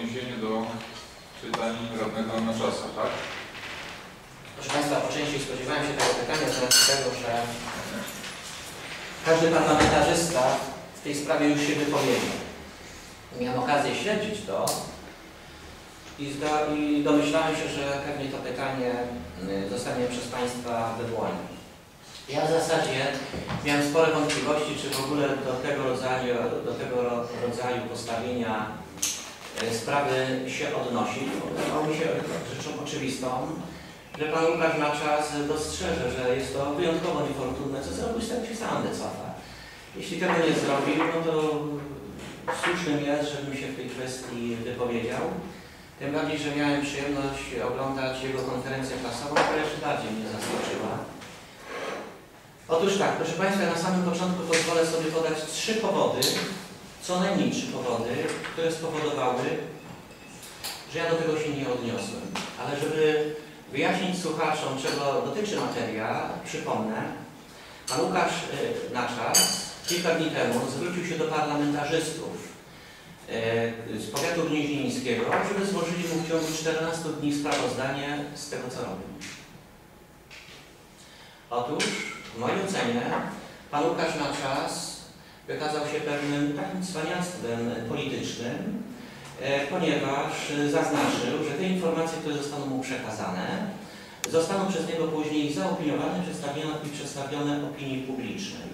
odniesienie do pytań radnego na czasa, tak? Proszę Państwa, po części spodziewałem się tego pytania z tego, że każdy parlamentarzysta w tej sprawie już się wypowiedział. Miałem okazję śledzić to i, i domyślałem się, że pewnie to pytanie y, zostanie przez Państwa wywołane. Ja w zasadzie miałem spore wątpliwości, czy w ogóle do tego rodzaju, do tego ro- rodzaju postawienia sprawy się odnosić. Wydawało mi się rzeczą oczywistą, że Pan Łukasz na czas dostrzeże, że jest to wyjątkowo niefortunne, co zrobił, z tego się sam wycofa. Jeśli tego nie zrobił, no to słusznym jest, żebym się w tej kwestii wypowiedział. Tym bardziej, że miałem przyjemność oglądać jego konferencję prasową, która jeszcze bardziej mnie zaskoczyła. Otóż tak, proszę Państwa, na samym początku pozwolę sobie podać trzy powody, co najmniej trzy powody, które spowodowały, że ja do tego się nie odniosłem. Ale żeby wyjaśnić słuchaczom, czego dotyczy materia, przypomnę, pan Łukasz y, Naczas kilka dni temu zwrócił się do parlamentarzystów y, z powiatu gnieźnieńskiego, żeby złożyli mu w ciągu 14 dni sprawozdanie z tego, co robią. Otóż, w mojej ocenie, pan Łukasz Naczas wykazał się pewnym takim cwaniactwem politycznym, e, ponieważ zaznaczył, że te informacje, które zostaną mu przekazane, zostaną przez niego później zaopiniowane i przedstawione opinii publicznej.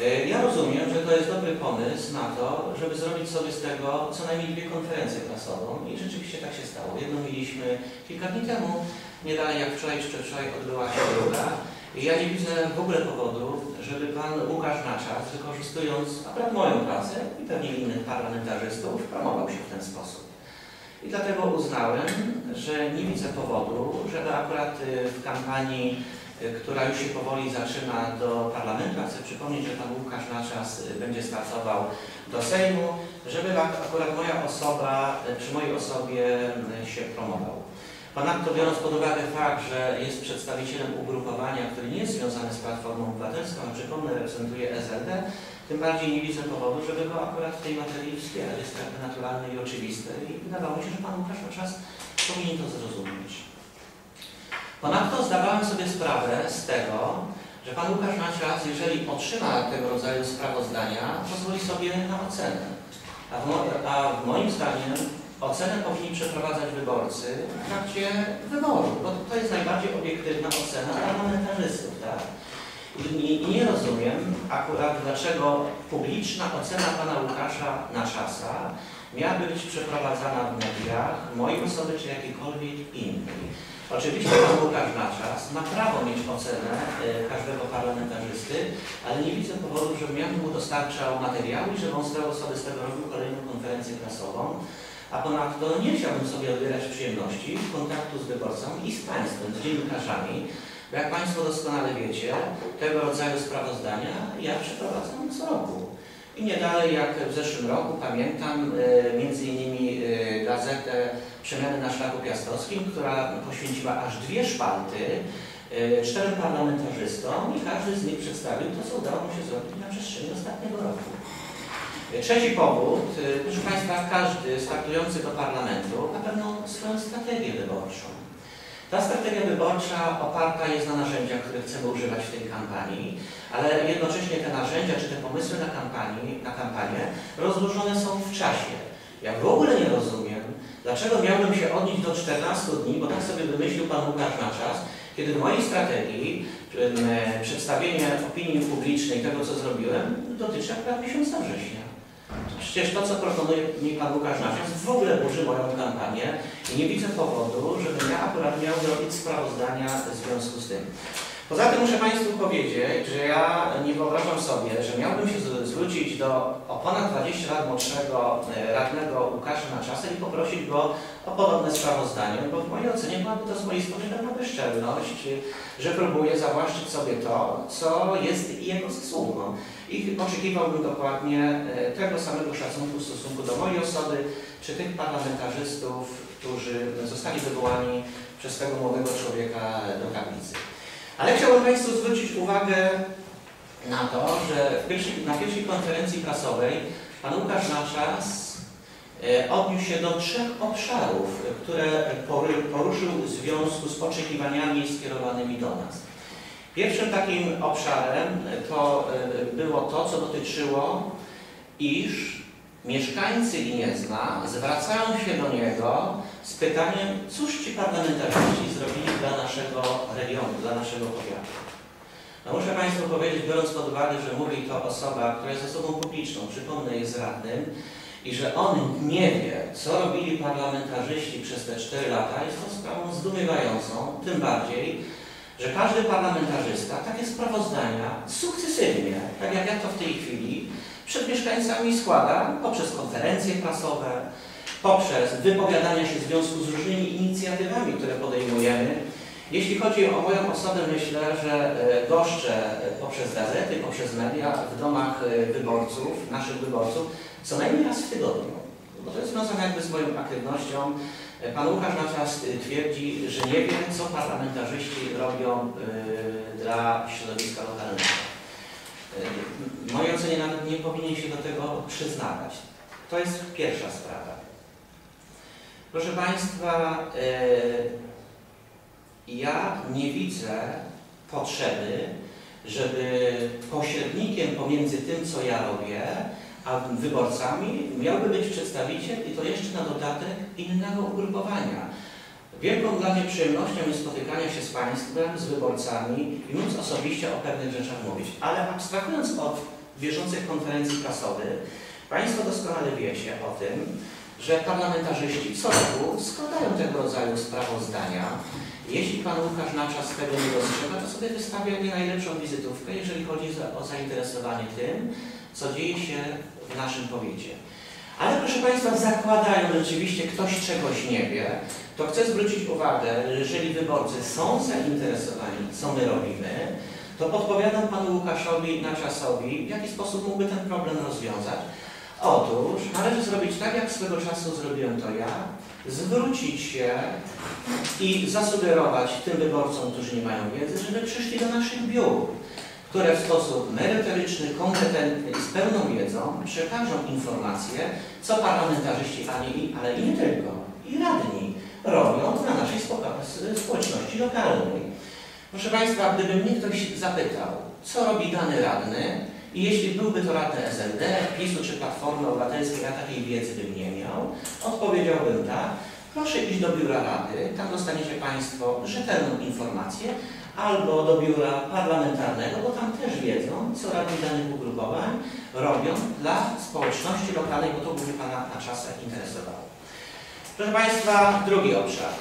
E, Ja rozumiem, że to jest dobry pomysł na to, żeby zrobić sobie z tego co najmniej dwie konferencje prasową i rzeczywiście tak się stało. Jedną mieliśmy kilka dni temu, nie dalej jak wczoraj czy przedwczoraj odbyła się druga. Ja nie widzę w ogóle powodu, żeby pan Łukasz Naczas, wykorzystując akurat moją pracę i pewnie innych parlamentarzystów, promował się w ten sposób. I dlatego uznałem, że nie widzę powodu, żeby akurat y, w kampanii, y, która już się powoli zaczyna do parlamentu, a chcę przypomnieć, że pan Łukasz Naczas y, będzie startował do Sejmu, żeby ak- akurat moja osoba, przy mojej osobie się promował. Ponadto biorąc pod uwagę fakt, że jest przedstawicielem ugrupowania, które nie jest związane z Platformą Obywatelską, a przypomnę reprezentuje SLD, tym bardziej nie widzę powodu, żeby go akurat w tej materii wspierać. Jest tak naturalne i oczywiste i wydawało mi się, że Pan Łukasz na czas powinien to zrozumieć. Ponadto zdawałem sobie sprawę z tego, że Pan Łukasz na czas, jeżeli otrzyma tego rodzaju sprawozdania, pozwoli sobie na ocenę. A w, mo- a w moim zdaniem ocenę powinni przeprowadzać wyborcy w trakcie wyboru, bo to jest najbardziej obiektywna ocena parlamentarzystów, tak? I, nie rozumiem akurat, dlaczego publiczna ocena pana Łukasza na czasa miałaby być przeprowadzana w mediach, mojej osoby czy jakiejkolwiek innej. Oczywiście pan Łukasz na czas ma prawo mieć ocenę e, każdego parlamentarzysty, ale nie widzę powodu, żebym ja mu dostarczał materiały i żeby on z tego z tego robił kolejną konferencję prasową. A ponadto nie chciałbym sobie odbierać przyjemności kontaktu z wyborcą i z Państwem, z dziennikarzami, bo jak Państwo doskonale wiecie, tego rodzaju sprawozdania ja przeprowadzam co roku. I nie dalej jak w zeszłym roku, pamiętam e, między innymi e, gazetę Przemiany na Szlaku Piastowskim, która poświęciła aż dwie szpalty e, czterem parlamentarzystom i każdy z nich przedstawił to, co udało mu się zrobić na przestrzeni ostatniego roku. Trzeci powód, y, proszę Państwa, każdy startujący do parlamentu ma pewną swoją strategię wyborczą. Ta strategia wyborcza oparta jest na narzędziach, które chcemy używać w tej kampanii, ale jednocześnie te narzędzia czy te pomysły na, kampanii, na kampanię rozłożone są w czasie. Ja w ogóle nie rozumiem, dlaczego miałbym się odnieść do 14 dni, bo tak sobie wymyślił Pan Łukasz na czas, kiedy w mojej strategii przedstawienie opinii publicznej tego, co zrobiłem, dotyczy akurat miesiąca września. Przecież to, co proponuje mi Pan Łukasz Naczas, w ogóle burzy moją kampanię i nie widzę powodu, żebym ja akurat miał robić sprawozdania w związku z tym. Poza tym muszę Państwu powiedzieć, że ja nie wyobrażam sobie, że miałbym się zwrócić do o ponad 20 lat młodszego e, radnego Łukasza Naczasa i poprosić go o podobne sprawozdanie, bo w mojej ocenie byłaby to z mojej strony pewna bezczelność, że próbuję zawłaszczyć sobie to, co jest jego zasługą. I oczekiwałbym dokładnie e, tego samego szacunku w stosunku do mojej osoby, czy tych parlamentarzystów, którzy zostali wywołani przez tego młodego człowieka do tablicy. Ale chciałbym Państwu zwrócić uwagę na to, że pierwszej, na pierwszej konferencji prasowej pan Łukasz Naczas e, odniósł się do trzech obszarów, które poruszył w związku z oczekiwaniami skierowanymi do nas. Pierwszym takim obszarem to e, było to, co dotyczyło, iż mieszkańcy Gniezna zwracają się do niego z pytaniem, cóż ci parlamentarzyści regionu, dla naszego powiatu. No muszę Państwu powiedzieć, biorąc pod uwagę, że mówi to osoba, która jest osobą publiczną, przypomnę jest radnym, i że on nie wie, co robili parlamentarzyści przez te 4 lata, jest to sprawą zdumiewającą, tym bardziej, że każdy parlamentarzysta takie sprawozdania sukcesywnie, tak jak ja to w tej chwili, przed mieszkańcami składa poprzez konferencje prasowe, poprzez wypowiadania się w związku z różnymi inicjatywami, które podejmujemy. Jeśli chodzi o moją osobę, myślę, że e, goszczę e, poprzez gazety, poprzez media w domach e, wyborców, naszych wyborców, co najmniej raz w tygodniu. Bo to jest związane jakby z moją aktywnością. Pan Łukasz natomiast twierdzi, że nie wie, co parlamentarzyści robią dla środowiska lokalnego. W mojej ocenie nawet nie powinien się do tego przyznawać. To jest pierwsza sprawa. Proszę Państwa, nie widzę potrzeby, żeby pośrednikiem pomiędzy tym, co ja robię, a wyborcami miałby być przedstawiciel i to jeszcze na dodatek innego ugrupowania. Wielką dla mnie przyjemnością jest spotykania się z Państwem, z wyborcami i móc osobiście o pewnych rzeczach mówić. Ale abstrahując od bieżących konferencji prasowych, Państwo doskonale wiecie o tym, że parlamentarzyści co roku składają tego rodzaju sprawozdania. Jeśli Pan Łukasz na czas tego nie dostrzega, to sobie wystawia nie najlepszą wizytówkę, jeżeli chodzi o zainteresowanie tym, co dzieje się w naszym powiecie. Ale proszę Państwa, zakładając, że rzeczywiście ktoś czegoś nie wie, to chcę zwrócić uwagę, że jeżeli wyborcy są zainteresowani, co my robimy, to podpowiadam Panu Łukaszowi Naczasowi, w jaki sposób mógłby ten problem rozwiązać. Otóż należy zrobić tak, jak swego czasu zrobiłem to ja, zwrócić się i zasugerować tym wyborcom, którzy nie mają wiedzy, żeby przyszli do naszych biur, które w sposób merytoryczny, kompetentny i z pełną wiedzą przekażą informacje, co parlamentarzyści, ale i nie tylko, i radni robią dla naszej spo- społeczności lokalnej. Proszę Państwa, gdyby mnie ktoś zapytał, co robi dany radny, i jeśli byłby to radny SLD, PiSu czy Platformy Obywatelskiej, a takiej wiedzy bym nie miał, odpowiedziałbym tak, proszę iść do biura rady, tam dostaniecie Państwo rzetelną informację, albo do biura parlamentarnego, bo tam też wiedzą, co radni danych ugrupowań robią dla społeczności lokalnej, bo to głównie Pana na czasach interesowało. Proszę Państwa, drugi obszar.